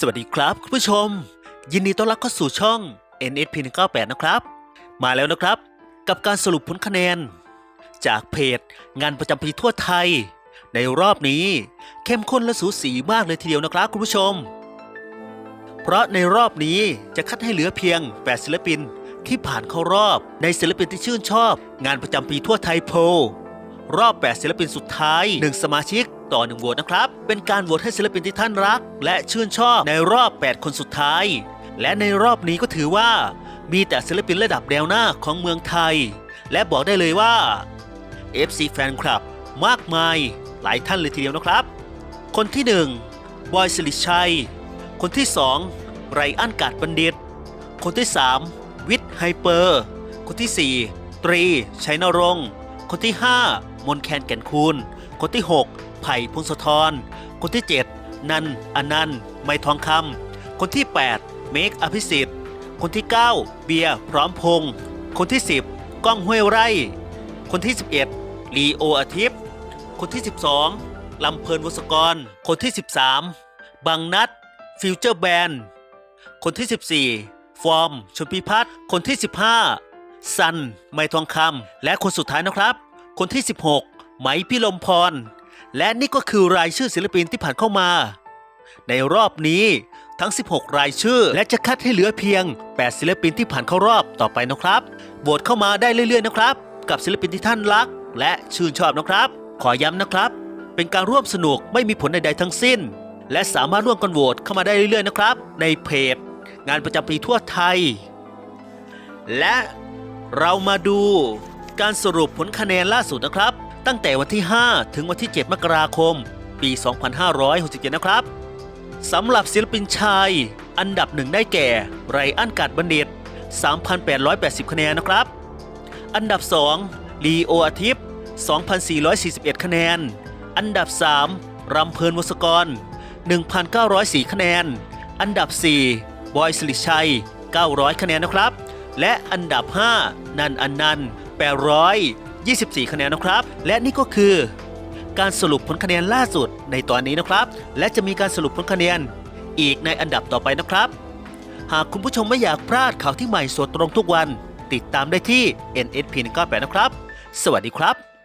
สวัสดีครับคุณผู้ชม ยินดีต้อนรับเข้าสู่ช่อง NSP 198นะครับ มาแล้วนะครับ กับการสรุปผลคะแนน จากเพจงานประจำปีทั่วไทย ในรอบนี้เข้มข้นและสูสีมากเลยทีเดียวนะครับคุณผู้ชม เพราะในรอบนี้จะคัดให้เหลือเพียง 8 ศิลปินที่ผ่านเข้ารอบในศิลปินที่ชื่นชอบ งานประจำปีทั่วไทยโพล รอบ 8 ศิลปินสุดท้าย 1 สมาชิกต่อ1โหวตนะครับ เป็นการโหวตให้ศิลปินที่ท่านรัก และชื่นชอบในรอบ 8 คนสุดท้าย และในรอบนี้ก็ถือว่า มีแต่ศิลปินระดับแนวหน้าของเมืองไทย และบอกได้เลยว่า FC แฟนคลับ มากมายหลายท่านเลยทีเดียวนะครับ คนที่ 1 บอยสิริชัย คนที่ 2 ไรอันกาดบัณฑิต คนที่ 3 วิทย์ไฮเปอร์ คนที่ 4 ตรี ชัยนรงค์ คนที่ 5 มนแคนแก่นคูณ คนที่ 6 ไผ่พงศธร คนที่ 7 นันอนันต์ ไม่ทองคำ คนที่ 8 เมคอภิสิทธิ์ คนที่ 9 เบียร์พร้อมพงษ์คนที่ 10 ก้องห้วยไร่ คนที่ 11 ลีโออาทิตย์ คนที่ 12 ลำเพลินวศกร คนที่ 13บังนัด ฟิวเจอร์แบนด์คนที่ 14 ฟอร์มชมพิพัฒน์ คนที่ 15 ซัน ไมทองคำ และคนสุดท้ายนะครับ คนที่ 16 ไหมพิลมพร และนี่ก็คือรายชื่อศิลปินที่ผ่านเข้ามา ในรอบนี้ทั้ง 16 รายชื่อ และจะคัดให้เหลือเพียง 8 ศิลปินที่ผ่านเข้ารอบต่อไปนะครับโหวตเข้ามาได้เรื่อยๆนะครับ กับศิลปินที่ท่านรัก และชื่นชอบนะครับ ขอย้ำนะครับ เป็นการร่วมสนุกไม่มีผลใดๆทั้งสิ้น และสามารถร่วมกันโหวตเข้ามาได้เรื่อยๆนะครับ ในเพจงานประจำปีทั่วไทย และเรามาดู การสรุปผลคะแนนล่าสุดนะครับ ตั้งแต่วันที่ 5 ถึงวันที่ 7 มกราคม ปี 2567 นะครับสำหรับศิลปินชาย อันดับหนึ่งได้แก่ ไรอันกัดบัณฑิต 3,880 คะแนนนะครับ อันดับ 2 ลีโออาทิตย์ 2,441 คะแนน อันดับ 3 รำเพลินวศกร 1,904 คะแนน อันดับ 4 บอยสิริชัย 900 คะแนนนะครับ และอันดับ 5 นันอันนัน 824 คะแนนนะครับ และนี่ก็คือ การสรุปผลคะแนนล่าสุดในตอนนี้นะครับ และจะมีการสรุปผลคะแนนอีกในอันดับต่อไปนะครับ หากคุณผู้ชมไม่อยากพลาดข่าวที่ใหม่สดตรงทุกวัน ติดตามได้ที่ NSP 198นะครับ สวัสดีครับ